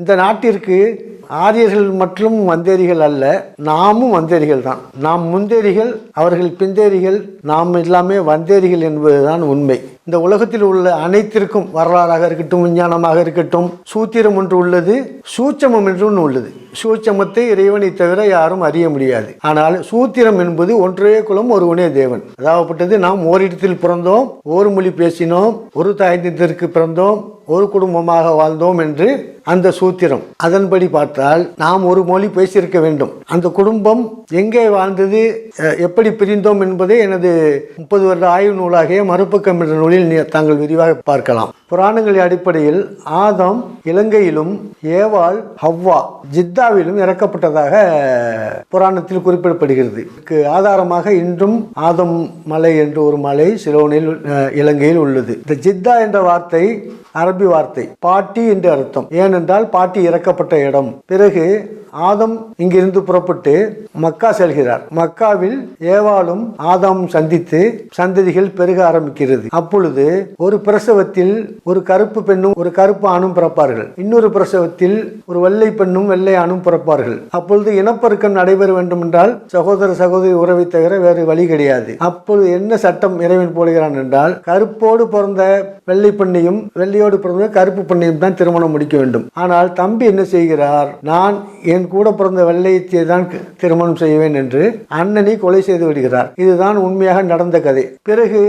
இந்த நாட்டிற்கு ஆரியர்கள் மற்றும் வந்தேரிகள் அல்ல நாமும் வந்தேரிகள் தான். நாம் முந்தேரிகள் அவர்கள் பிந்தேரிகள் நாம் எல்லாமே வந்தேரிகள் என்பதுதான் உண்மை. இந்த உலகத்தில் உள்ள அனைத்திற்கும் வரலாறாக இருக்கட்டும் விஞ்ஞானமாக இருக்கட்டும் சூத்திரம் ஒன்று உள்ளது சூட்சமம் என்று ஒன்று உள்ளது. சூட்சமத்தை இறைவனை தவிர யாரும் அறிய முடியாது. ஆனால் சூத்திரம் என்பது ஒன்றே குலம் ஒருவனே தேவன். அதாவப்பட்டது நாம் ஓரிடத்தில் பிறந்தோம் ஒரு மொழி பேசினோம் ஒரு தாயத்திற்கு பிறந்தோம் ஒரு குடும்பமாக வாழ்ந்தோம் என்று அந்த சூத்திரம். அதன்படி பார்த்தால் நாம் ஒரு மொழி பேசியிருக்க வேண்டும். அந்த குடும்பம் எங்கே வாழ்ந்தது எப்படி பிரிந்தோம் என்பதை எனது முப்பது வருட ஆய்வு நூலாகிய மறுபக்கம் என்ற நூலில் நீ- தாங்கள் விரிவாக பார்க்கலாம். புராணங்களின் அடிப்படையில் ஆதம் இலங்கையிலும் ஏவாள் ஹவ்வா ஜித்தாவிலும் இறக்கப்பட்டதாக புராணத்தில் குறிப்பிடப்படுகிறது. ஆதாரமாக இன்றும் ஆதம் மலை என்ற ஒரு மலை சிலோனில் இலங்கையில் உள்ளது. இந்த ஜித்தா என்ற வார்த்தை அரபி வார்த்தை பாட்டி என்று அர்த்தம். ஏன் ஏனென்றால் பாட்டி இறக்கப்பட்ட இடம். பிறகு ஆதம் இங்கிருந்து புறப்பட்டு மக்கா செல்கிறார். மக்காவில் ஏவாலும் ஆதம் சந்தித்து சந்ததிகள் பெருக ஆரம்பிக்கிறது. அப்பொழுது ஒரு பிரசவத்தில் ஒரு கருப்பு பெண்ணும் ஒரு கருப்பு ஆணும் பிறப்பார்கள். இன்னொரு பிரசவத்தில் ஒரு வெள்ளை பெண்ணும் வெள்ளை ஆணும் பிறப்பார்கள். அப்பொழுது இனப்பெருக்கம் நடைபெற வேண்டும் என்றால் சகோதர சகோதரி உறவை தவிர வேறு வழி கிடையாது. அப்பொழுது என்ன சட்டம் இறைவன் போடுகிறான் என்றால் கருப்போடு பிறந்த வெள்ளை பெண்ணையும் வெள்ளையோடு பிறந்த கருப்பு பெண்ணையும் தான் திருமணம் முடிக்க வேண்டும். ஆனால் தம்பி என்ன செய்கிறார்? நான் என் கூட பிறந்த வெள்ளையத்தை தான் திருமணம் செய்வேன் என்று அண்ணனை கொலை செய்து விடுகிறார். இதுதான் உண்மையாக நடந்த கதை. பிறகு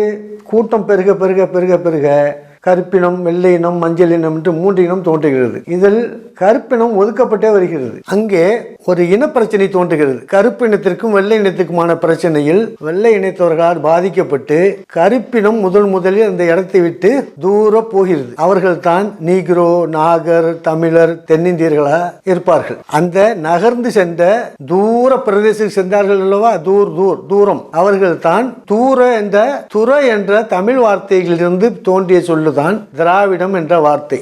கூட்டம் பெருக பெருக பெருக பெருக கருப்பினம் வெள்ளை இனம் மஞ்சள் இனம் என்று மூன்று இனம் தோன்றுகிறது. இதில் கருப்பினம் ஒதுக்கப்பட்டே வருகிறது. அங்கே ஒரு இன பிரச்சனை தோன்றுகிறது. கருப்பு இனத்திற்கும் வெள்ளை இனத்திற்குமான பிரச்சனையில் வெள்ளை இனத்தவர்களால் பாதிக்கப்பட்டு கருப்பினம் முதல் முதலில் அந்த இடத்தை விட்டு தூர போகிறது. அவர்கள் தான் நீக்ரோ நாகர் தமிழர் தென்னிந்தியர்களா இருப்பார்கள். அந்த நகர்ந்து சென்ற தூர பிரதேசத்துக்கு சென்றார்கள் அல்லவா? தூர் தூர் தூரம். அவர்கள் தான் தூர என்ற துற என்ற தமிழ் வார்த்தைகளிலிருந்து தோன்றிய சொல்லுதான் திராவிடம் என்ற வார்த்தை.